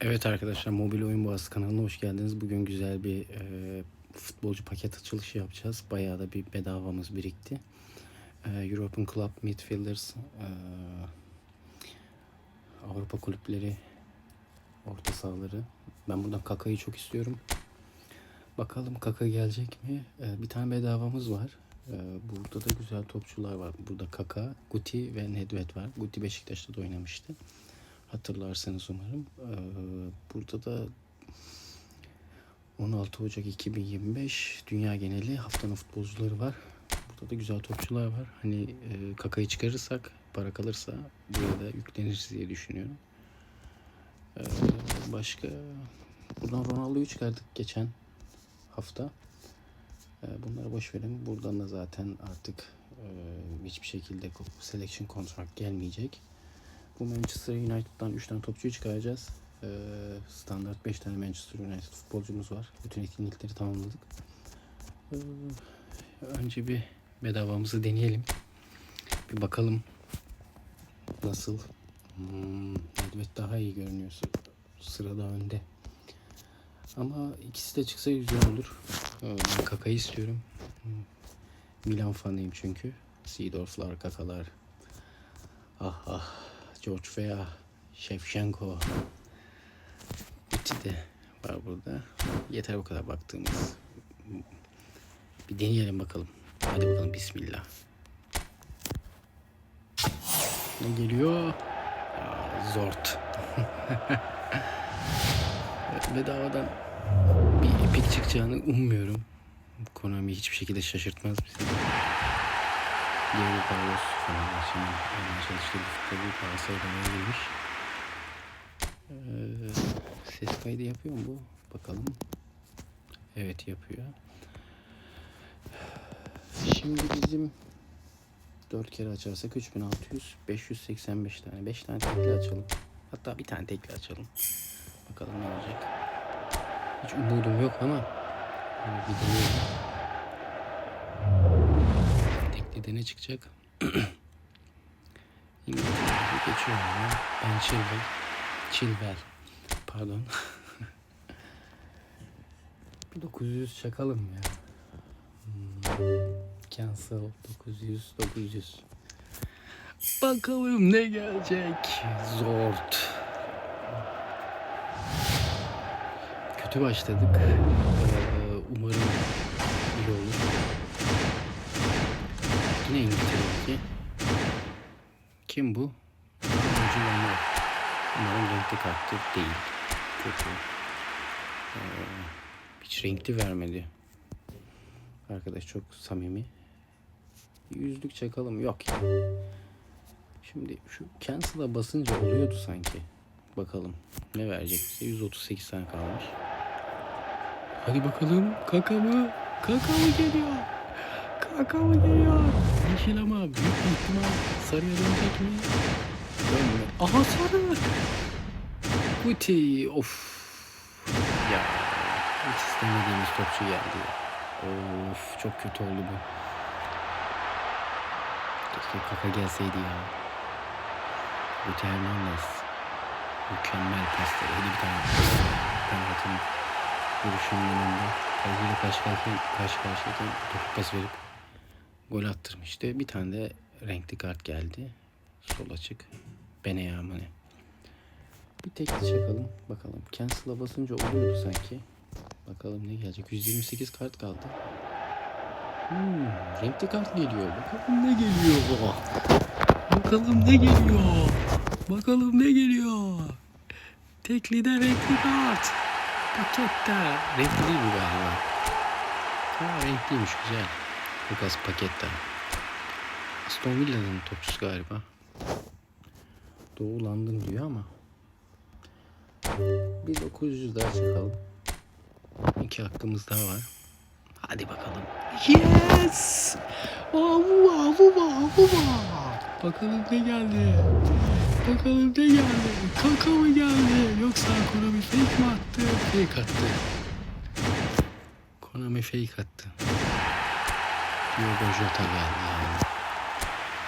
Evet arkadaşlar Mobil Oyun Boğazı kanalına hoş geldiniz. Bugün güzel bir e, futbolcu paket açılışı yapacağız. Bayağı da bir bedavamız birikti. E, European Club Midfielders e, Avrupa kulüpleri orta sahaları. Ben buradan Kaka'yı çok istiyorum. Bakalım Kaka gelecek mi? E, bir tane bedavamız var. E, burada da güzel topçular var. Burada Kaka, Guti ve Nedved var. Guti Beşiktaş'ta da oynamıştı. Hatırlarsanız umarım. Ee, burada da 16 Ocak 2025 dünya geneli haftanın futbolcuları var. Burada da güzel topçular var. Hani e, kakayı çıkarırsak para kalırsa buraya da yükleniriz diye düşünüyorum. Ee, başka buradan Ronaldo'yu çıkardık geçen hafta. Ee, bunları boş verin. Buradan da zaten artık e, hiçbir şekilde selection contract gelmeyecek. Bu Manchester United'dan 3 tane topçuyu çıkaracağız. Ee, standart 5 tane Manchester United futbolcumuz var. Bütün etkinlikleri tamamladık. Ee, önce bir bedavamızı deneyelim. Bir bakalım nasıl. Hmm, Nedved daha iyi görünüyor. Sırada önde. Ama ikisi de çıksa güzel olur. Ee, Kaka'yı istiyorum. Hmm, Milan fanıyım çünkü. Seedorf'lar, Kakalar. George Weah, Shevchenko. De var burada. Yeter bu kadar baktığımız. Bir deneyelim bakalım. Hadi bakalım bismillah. Ne geliyor? Aa, zort. Bedavadan bir epik çıkacağını ummuyorum. Konami hiçbir şekilde şaşırtmaz bizi. Diego Carlos Fenerbahçe'nin oynamaya çalıştığı bir futbolu Galatasaray'dan gelmiş. Ee, ses kaydı yapıyor mu bu? Bakalım. Evet yapıyor. Şimdi bizim 4 kere açarsak 3600 585 tane 5 tane tekli açalım. Hatta bir tane tekli açalım. Bakalım ne olacak. Hiç umudum yok ama bir deneyelim. Teklide ne çıkacak? İngiltere'de geçiyor ya. Ben Chilwell. Chilwell. Pardon. Bir 900 çakalım ya. Hmm. Cancel 900 900. Bakalım ne gelecek. Zort. Kötü başladık. Yine İngiltere'deki. Kim bu? Oyuncu Lamar. Umarım renkli kartı değil. Kötü. Ee, hiç renkli vermedi. Arkadaş çok samimi. Yüzlük çakalım. Yok ya. Şimdi şu cancel'a basınca oluyordu sanki. Bakalım ne verecek bize. 138 tane kalmış. Hadi bakalım kaka mı? Kaka mı geliyor? Kaka mı geliyor? Yeşil ama büyük ihtimal sarıya dönecek mi? Dönme. Aha sarı. Guti of. Ya hiç istemediğimiz topçu geldi. Of çok kötü oldu bu. Keşke kaka gelseydi ya. Guti Hernandez. Mükemmel pasları. Hadi bir tane. Penaltının vuruşunun önünde. Kaleciyle karşı karşıya, karşı karşıyayken topu pas verip gol attırmıştı. Bir tane de renkli kart geldi. Sol açık. Beneya mı ne? Bir tekli çakalım. Bakalım. Cancel'a basınca oluyordu sanki. Bakalım ne gelecek. 128 kart kaldı. Hmm, renkli kart geliyor. Bakalım ne geliyor. Bakalım ne geliyor. Bakalım ne geliyor. Teklide renkli kart. Pakette. Renkli değil mi galiba? Ha renkliymiş güzel. Lucas Pakette. Aston Villa'nın topçusu galiba. Doğu London diyor ama. Bir 900 daha çıkalım. İki hakkımız daha var. Hadi bakalım. Yes! Avu avu avu Bakalım ne geldi. Bakalım ne geldi. Kaka mı geldi? Yoksa Konami fake mi attı? Fake attı. Konami fake attı. Diogo Jota geldi yani.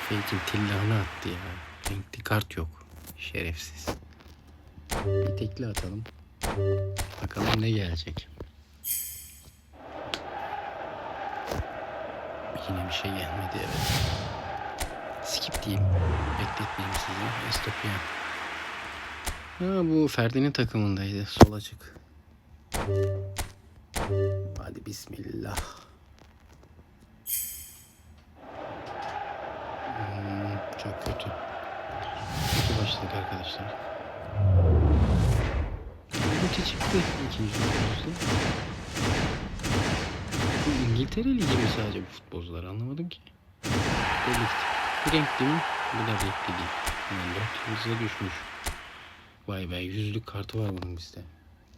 Fake'in tillahını attı ya. Renkli kart yok. Şerefsiz. Bir tekli atalım. Bakalım ne gelecek. Yine bir şey gelmedi evet. Skip diyeyim. Bekletmeyeyim sizi. Estopian. Ha, bu Ferdi'nin takımındaydı. Sol açık. Hadi bismillah. Kötü. Kötü başladık arkadaşlar. Kötü çıktı ikinci futbolcusu. Bu İngiltere Ligi mi sadece bu futbolcular anlamadım ki. Bu renkli mi? Bu da renkli değil. Yani dört düşmüş. Vay be yüzlük kartı var bunun bizde.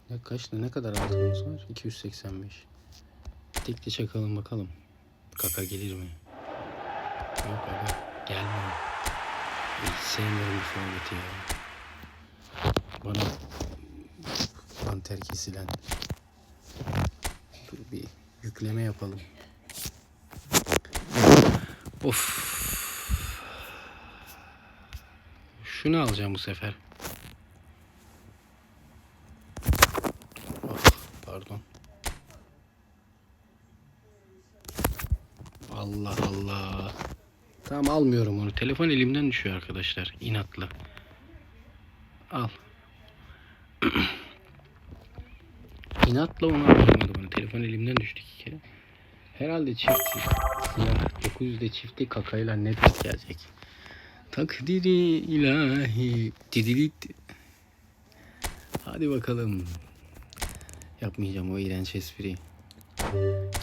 Ne kaç ne kadar altımız var? 285. Tek de çakalım bakalım. Kaka gelir mi? Yok aga gelmiyor. Sevmiyorum bu forveti ya. Bana panter kesilen. Dur bir yükleme yapalım. Of. Şunu alacağım bu sefer. Of, pardon. Allah Allah. Tamam almıyorum. Telefon elimden düşüyor arkadaşlar. İnatla. Al. İnatla onu almadım onu. Telefon elimden düştü iki kere. Herhalde çift siyah 900'de çifti kakayla net gelecek. Takdiri ilahi. Didilit. Hadi bakalım. Yapmayacağım o iğrenç espriyi.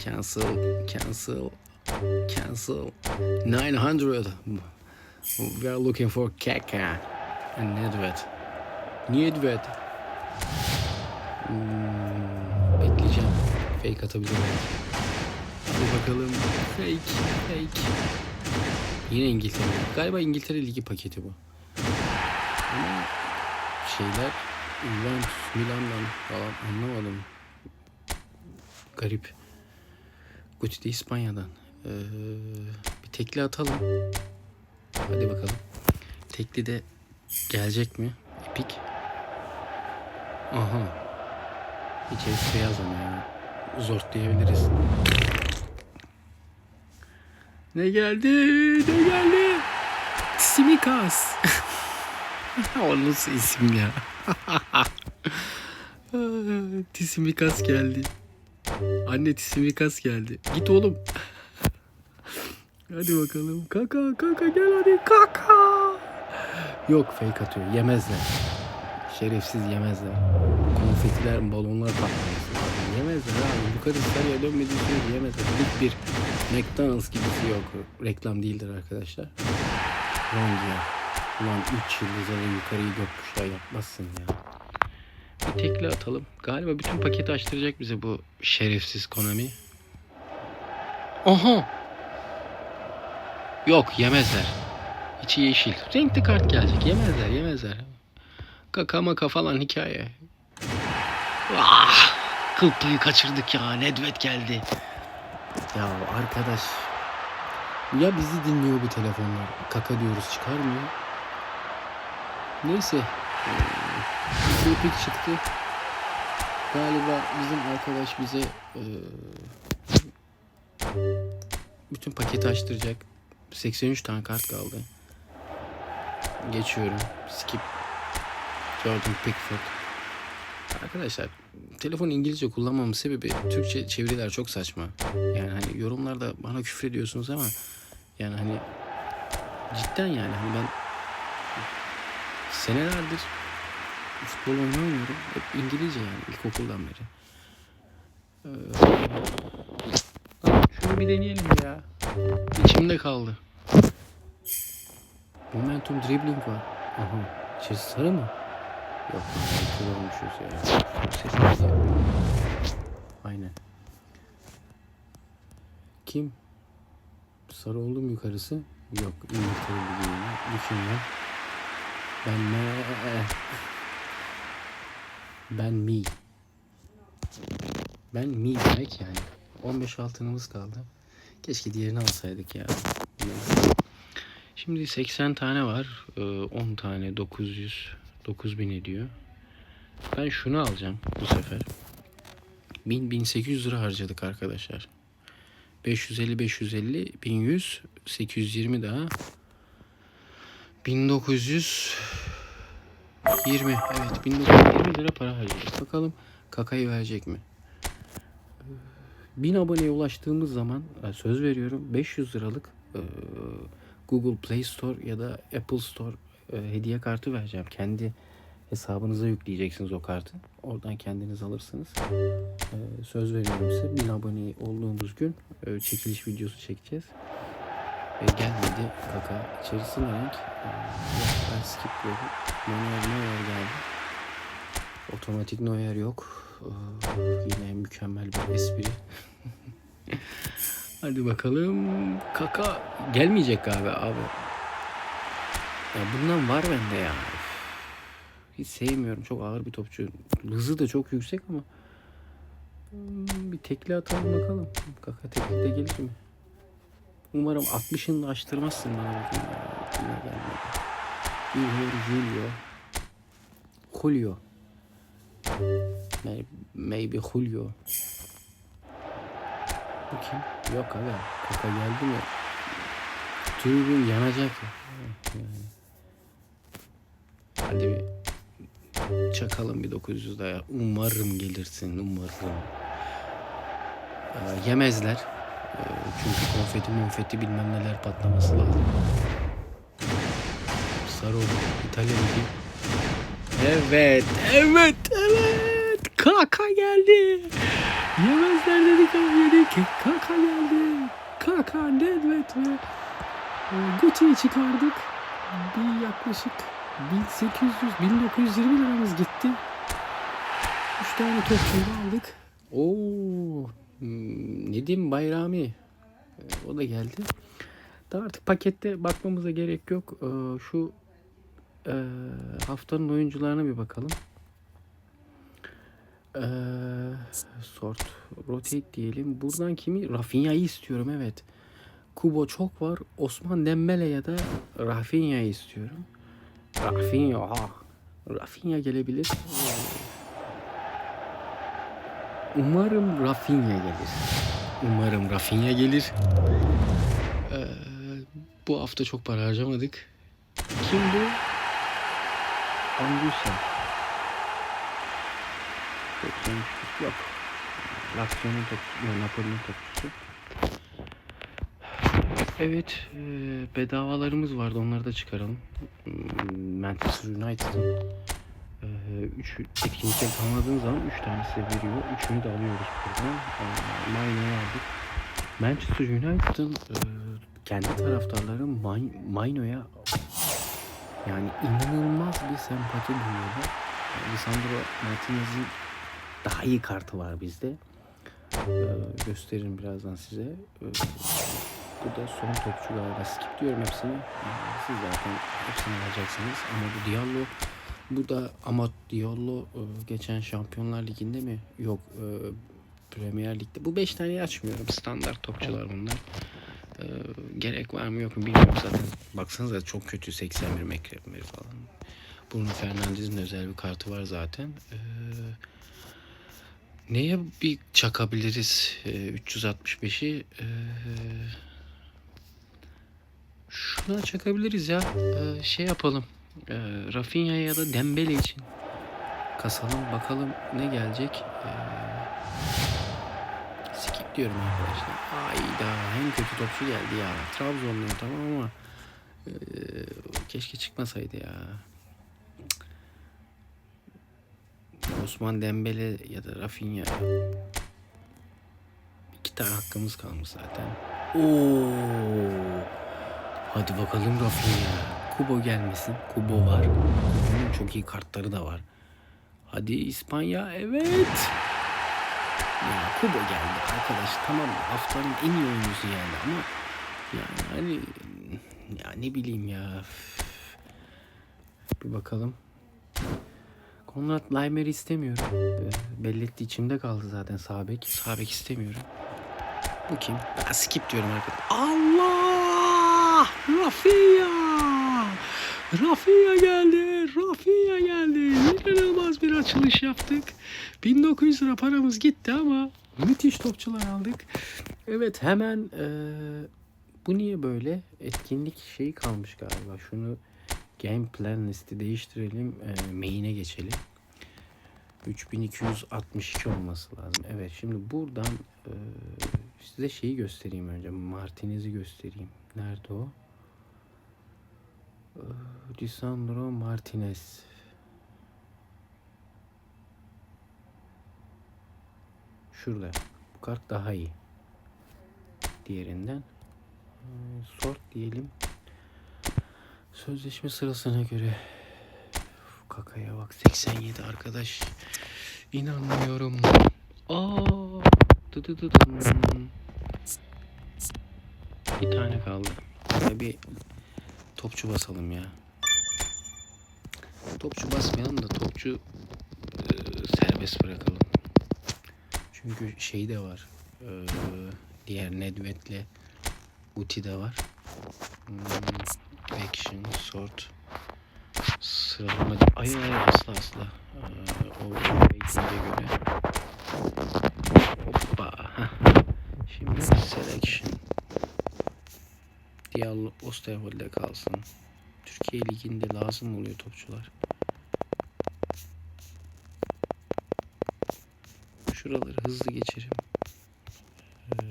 Cancel, cancel, cancel. 900. We are looking for Kaka and Nedved. Nedved. Hmm, bekleyeceğim. Fake atabilirim. Hadi bakalım. Fake, fake. Yine İngiltere. Galiba İngiltere Ligi paketi bu. Ama şeyler Juventus, Milan'dan falan anlamadım. Garip. Guti de İspanya'dan. Ee, bir tekli atalım. Hadi bakalım. Tekli de gelecek mi? Epik. Aha. İçerisi beyaz ama ya. Zort diyebiliriz. Ne geldi? Ne geldi? Simikas. o nasıl isim ya? Tisimikas geldi. Anne Tisimikas geldi. Git oğlum. Hadi bakalım. Kaka kaka gel hadi kaka. Yok fake atıyor. Yemezler. Şerefsiz yemezler. Konfetiler, balonlar lazım. Yemezler abi. Yukarı sarıya dönmediği sürece yemezler. Lig bir McDonald's gibisi yok. Reklam değildir arkadaşlar. Rongia. Ulan 3 yıldıza da yukarıyı gökkuşağı yapmazsın ya. Bir tekli atalım. Galiba bütün paketi açtıracak bize bu şerefsiz Konami. Aha! Yok yemezler. İçi yeşil. Renkli kart gelecek. Yemezler yemezler. Kaka maka falan hikaye. Ah! Kıl payı kaçırdık ya. Nedvet geldi. Ya arkadaş. Ya bizi dinliyor bu telefonlar. Kaka diyoruz çıkarmıyor. Neyse. Ee, Epik çıktı. Galiba bizim arkadaş bize ee, bütün paketi açtıracak. 83 tane kart kaldı. Geçiyorum. Skip. Jordan Pickford. Arkadaşlar telefon İngilizce kullanmamın sebebi Türkçe çeviriler çok saçma. Yani hani yorumlarda bana küfür ediyorsunuz ama yani hani cidden yani hani ben senelerdir futbol oynamıyorum. Hep İngilizce yani ilkokuldan beri. Ee, şunu bir deneyelim ya. İçimde kaldı. Momentum dribbling var. Aha. İçerisi sarı mı? Yok. Kıl olmuşuz ya. Sesimiz yapıyor. Aynen. Kim? Sarı oldu mu yukarısı? Yok. İngiltere Ligi'nin. Bu kim ya? Ben ne? Ben mi. Ben mi demek yani. 15 altınımız kaldı. Keşke diğerini alsaydık ya. Şimdi 80 tane var. Ee, 10 tane 900 9000 ediyor. Ben şunu alacağım bu sefer. 1000 1800 lira harcadık arkadaşlar. 550 550 1100 820 daha 1920 evet 1920 lira para harcadık. Bakalım kakayı verecek mi? 1000 aboneye ulaştığımız zaman e, söz veriyorum 500 liralık e, Google Play Store ya da Apple Store e, hediye kartı vereceğim. Kendi hesabınıza yükleyeceksiniz o kartı. Oradan kendiniz alırsınız. E, söz veriyorum size 1000 abone olduğumuz gün e, çekiliş videosu çekeceğiz. Ve gelmedi kaka. İçerisi ne renk? E, ben skip. Manuel Neuer geldi. Otomatik Neuer yok. Ee, Yine mükemmel bir espri. Hadi bakalım. Kaka gelmeyecek galiba abi. Ya bundan var bende ya. Hiç sevmiyorum. Çok ağır bir topçu. Hızı da çok yüksek ama. Hmm, Bir tekli atalım bakalım. Kaka tekli de gelir mi? Umarım 60'ını da aştırmazsın bana ya. Yine gelmedi. Julio. Julio. Maybe, maybe Julio. Bu kim? Yok aga. Kaka geldi mi? Tribün yanacak ya. Hadi bir çakalım bir 900 daha. Umarım gelirsin. Umarım. Ee, yemezler. Ee, çünkü konfeti monfeti bilmem neler patlaması lazım. Sarı oldu. İtalya. Evet, evet, evet. Kaka geldi. Yemezler dedik ama yedik. Kaka geldi. Kaka, Nedved ve e, Guti'yi çıkardık. Bir yaklaşık 1800, 1920 liramız gitti. 3 tane topçuyu aldık. Oo, hmm, Nedim Bayrami. E, O da geldi. Daha artık pakette bakmamıza gerek yok. Ee, Şu ee, haftanın oyuncularına bir bakalım. Sort, rotate diyelim. Buradan kimi? Rafinha'yı istiyorum evet. Kubo çok var. Osman Dembele ya da Rafinha'yı istiyorum. Rafinha. ah. Rafinha gelebilir. Umarım Rafinha gelir. Umarım Rafinha gelir. Ee, bu hafta çok para harcamadık. Kim bu? Anguissa. 93 yok. Lazio'nun topçusu, Napoli'nin topçusu. Evet, e, bedavalarımız vardı. Onları da çıkaralım. Hmm, Manchester United'ın e, üç etkinlikte tamamladığın zaman 3 tanesi veriyor. Üçünü de alıyoruz buradan. E, Maino'yu aldık. Manchester United'ın e, kendi taraftarları Main- Maino'ya yani inanılmaz bir sempati duyuyorlar. Lisandro Martinez'in daha iyi kartı var bizde. Ee, gösteririm birazdan size. Ee, bu da son topçu galiba. Skip diyorum hepsini. Ee, siz zaten hepsini alacaksınız. Ama bu Diallo bu da ama Diallo e, geçen Şampiyonlar Ligi'nde mi? Yok. e, Premier Lig'de. Bu 5 taneyi açmıyorum. Standart topçular bunlar. Ee, gerek var mı yok mu bilmiyorum zaten. Baksanıza çok kötü 81 mekremleri falan. Bruno Fernandes'in özel bir kartı var zaten. Ee, neye bir çakabiliriz ee, 365'i? Ee, şuna çakabiliriz ya. Ee, şey yapalım. Ee, Rafinha ya da Dembele için kasalım bakalım ne gelecek. Ee, skip diyorum arkadaşlar. Ayda en kötü topçu geldi ya. Trabzonlu tamam ama ee, keşke çıkmasaydı ya. Osman Dembele ya da Rafinha. İki tane hakkımız kalmış zaten. Oo. Hadi bakalım Rafinha. Kubo gelmesin. Kubo var. Kubo'nun çok iyi kartları da var. Hadi İspanya. Evet. Ya Kubo geldi arkadaş. Tamam haftanın en iyi oyuncusu geldi ama yani hani ya ne bileyim ya. Bir bakalım. Konrad Laimer'i istemiyorum. Ee, belli etti içimde kaldı zaten sağ bek. Sağ bek istemiyorum. Bu kim? Ben skip diyorum arkadaşlar. Allah! Rafinha! Rafinha geldi. Rafinha geldi. İnanılmaz bir açılış yaptık. 1900 lira paramız gitti ama müthiş topçular aldık. Evet hemen eee, bu niye böyle? Etkinlik şeyi kalmış galiba. Şunu game plan listi değiştirelim. Eee main'e geçelim. 3262 olması lazım. Evet şimdi buradan eee, size şeyi göstereyim önce. Martinez'i göstereyim. Nerede o? Eee, Lisandro Martinez. Şurada. Bu kart daha iyi. Diğerinden. Eee, Sort diyelim. Sözleşme sırasına göre Kakaya bak 87 arkadaş. İnanmıyorum. Aa! Dı dı dı dın. Bir tane kaldı. Bir topçu basalım ya. Topçu basmayalım da topçu e, serbest bırakalım. Çünkü şey de var. E, diğer Nedved'le Uti de var. Hmm, action, sort. Sıralama... Ay ay asla asla. Ee, o ratinge göre. Hoppa. Şimdi selection. Diallo Osterwold'de kalsın. Türkiye Ligi'nde lazım oluyor topçular. Şuraları hızlı geçerim. Ee,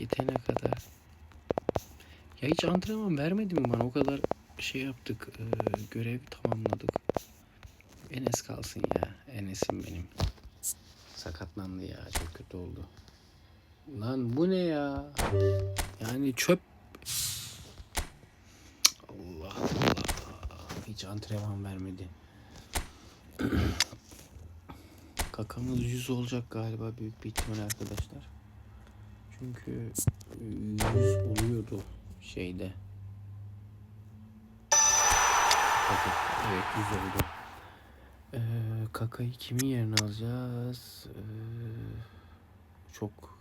yetene kadar. Ya hiç antrenman vermedi mi bana? O kadar şey yaptık. e, görev tamamladık. Enes kalsın ya. Enes'im benim. Sakatlandı ya. Çok kötü oldu. Lan bu ne ya? Yani çöp. Allah Allah. Hiç antrenman vermedi. Kakamız 100 olacak galiba büyük bir ihtimal arkadaşlar. Çünkü 100 oluyordu şeyde. Evet 100 oldu. Ee, kakayı kimin yerine alacağız? Ee, çok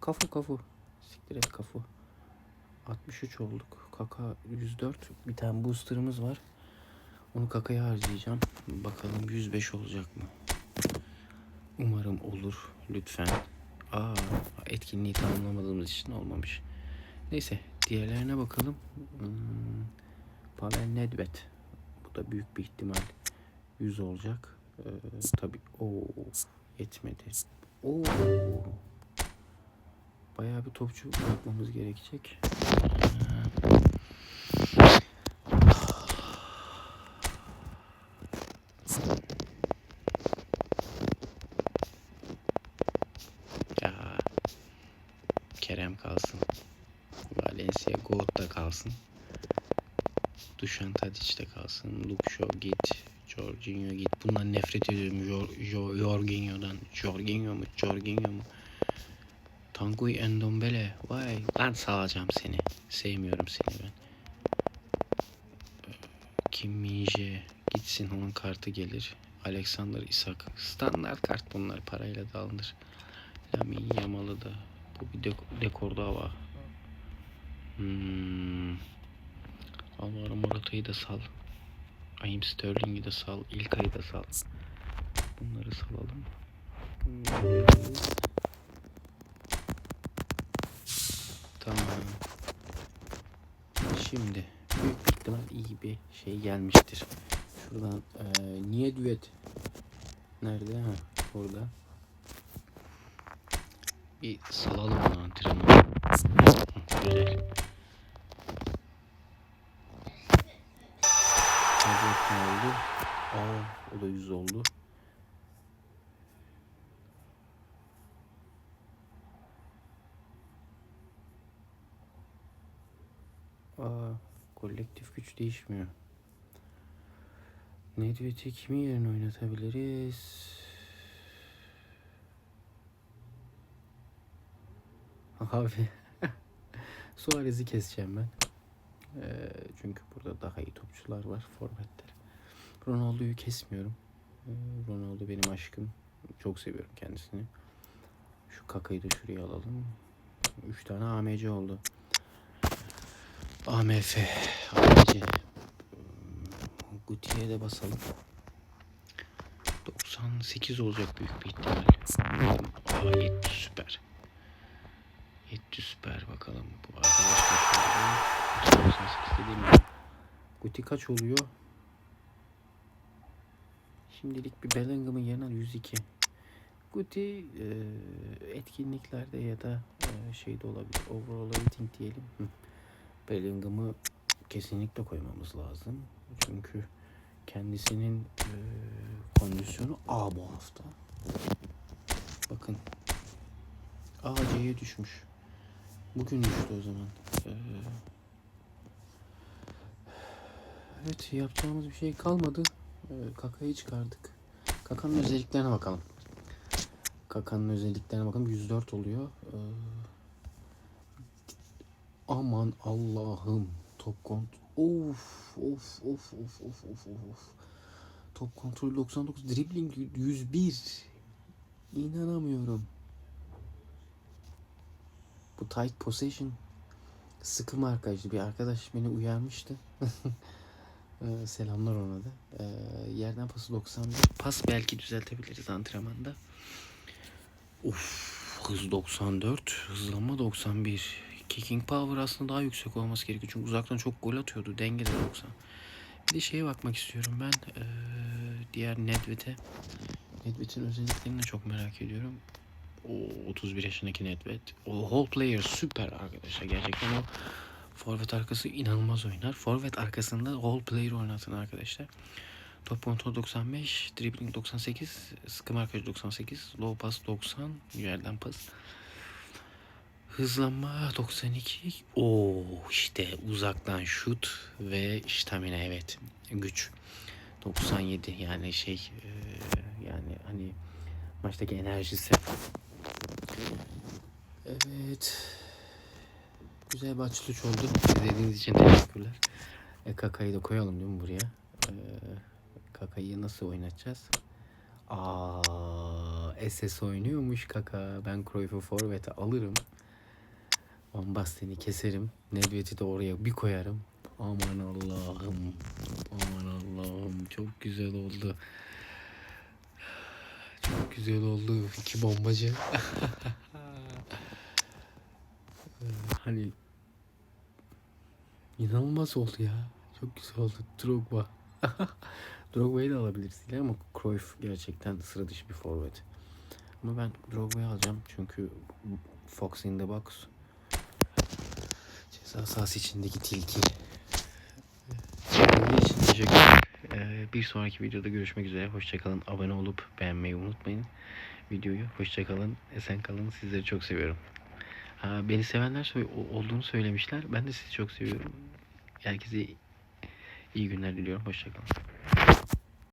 kafu kafu. Siktir et kafu. 63 olduk. Kaka 104. Bir tane booster'ımız var. Onu kakaya harcayacağım. Bakalım 105 olacak mı? Umarım olur. Lütfen. Aa, etkinliği tamamlamadığımız için olmamış. Neyse diğerlerine bakalım. Hmm, Pavel Nedved. Bu da büyük bir ihtimal 100 olacak. Ee, tabii o yetmedi. Oo. Bayağı bir topçu bırakmamız gerekecek. Ya Kerem kalsın. Valencia Goat kalsın. Dušan Tadic kalsın. Luke Shaw git. Jorginho git. Bundan nefret ediyorum. Jor, Jo- Jorginho'dan. Jorginho mu? Jorginho mu? Tanguy Endombele. Vay lan salacağım seni. Sevmiyorum seni ben. Kim Minje. Gitsin onun kartı gelir. Alexander Isak. Standart kart bunlar. Parayla da alınır. Lamin Yamalı da. Bu bir dek- dekor. Hmm. Alvaro Morata'yı da sal. Ayım Sterling'i de sal. İlkay'ı da sal. Bunları salalım. Tamam. Şimdi büyük ihtimal iyi bir şey gelmiştir. Şuradan eee niye düet? Nerede? Ha, orada. Bir salalım onu antrenmanı. Güzel. Hadi ne oldu? Aa, o da 100 oldu. Aa, kolektif güç değişmiyor. Nedved'i kimin yerine oynatabiliriz? Abi Suarez'i keseceğim ben. Ee, çünkü burada daha iyi topçular var. Forvetler. Ronaldo'yu kesmiyorum. Ee, Ronaldo benim aşkım. Çok seviyorum kendisini. Şu kakayı da şuraya alalım. 3 tane AMC oldu. AMF. ABC. Guti'ye de basalım. 98 olacak büyük bir ihtimal. Aa 70 süper. 70 süper bakalım. Bu arkadaş kaç oluyor? 98 dediğim gibi. Guti kaç oluyor? Şimdilik bir Bellingham'ın yerine 102. Guti e, etkinliklerde ya da e, şeyde olabilir. Overall rating diyelim. Bellingham'ı kesinlikle koymamız lazım. Çünkü kendisinin e, kondisyonu A bu hafta. Bakın A C'ye düşmüş. Bugün düştü o zaman. E, evet yapacağımız bir şey kalmadı. E, kakayı çıkardık. Kakanın özelliklerine bakalım. Kakanın özelliklerine bakalım. 104 oluyor. E, aman Allah'ım. Top kont. Of of of of of of of. Top kontrol 99. Dribbling 101. İnanamıyorum. Bu tight possession sıkı markajlı bir arkadaş beni uyarmıştı. Ee, selamlar ona da. Ee, yerden pası 91. Pas belki düzeltebiliriz antrenmanda. Uf, hız 94, hızlanma 91. Kicking power aslında daha yüksek olması gerekiyor. Çünkü uzaktan çok gol atıyordu. Denge de 90. Bir de şeye bakmak istiyorum ben. Ee, diğer Nedved'e. Nedved'in özelliklerini çok merak ediyorum. O 31 yaşındaki Nedved. O whole player süper arkadaşlar. Gerçekten o forvet arkası inanılmaz oynar. Forvet arkasında whole player oynatın arkadaşlar. Top kontrol 95, dribbling 98, sıkı markaj 98, low pass 90, yerden pas. Hızlanma 92. Oo işte uzaktan şut ve stamina evet. Güç. 97 yani şey e, yani hani maçtaki enerjisi. Evet. Güzel bir açılış oldu. İzlediğiniz için teşekkürler. E, kakayı da koyalım değil mi buraya? E, kakayı nasıl oynatacağız? Aa, SS oynuyormuş kaka. Ben Cruyff'u forvete alırım. Van Basten'i keserim. Nedved'i de oraya bir koyarım. Aman Allah'ım. Aman Allah'ım. Çok güzel oldu. Çok güzel oldu. İki bombacı. hani inanılmaz oldu ya. Çok güzel oldu. Drogba. Drogba'yı da alabiliriz yine ama Cruyff gerçekten sıra dışı bir forvet. Ama ben Drogba'yı alacağım çünkü Fox in the box ceza sahası içindeki tilki. İçin teşekkürler. Ee, bir sonraki videoda görüşmek üzere. Hoşçakalın. Abone olup beğenmeyi unutmayın videoyu. Hoşçakalın. Esen kalın. Sizleri çok seviyorum. Ha, beni sevenler olduğunu söylemişler. Ben de sizi çok seviyorum. Herkese iyi günler diliyorum. Hoşçakalın.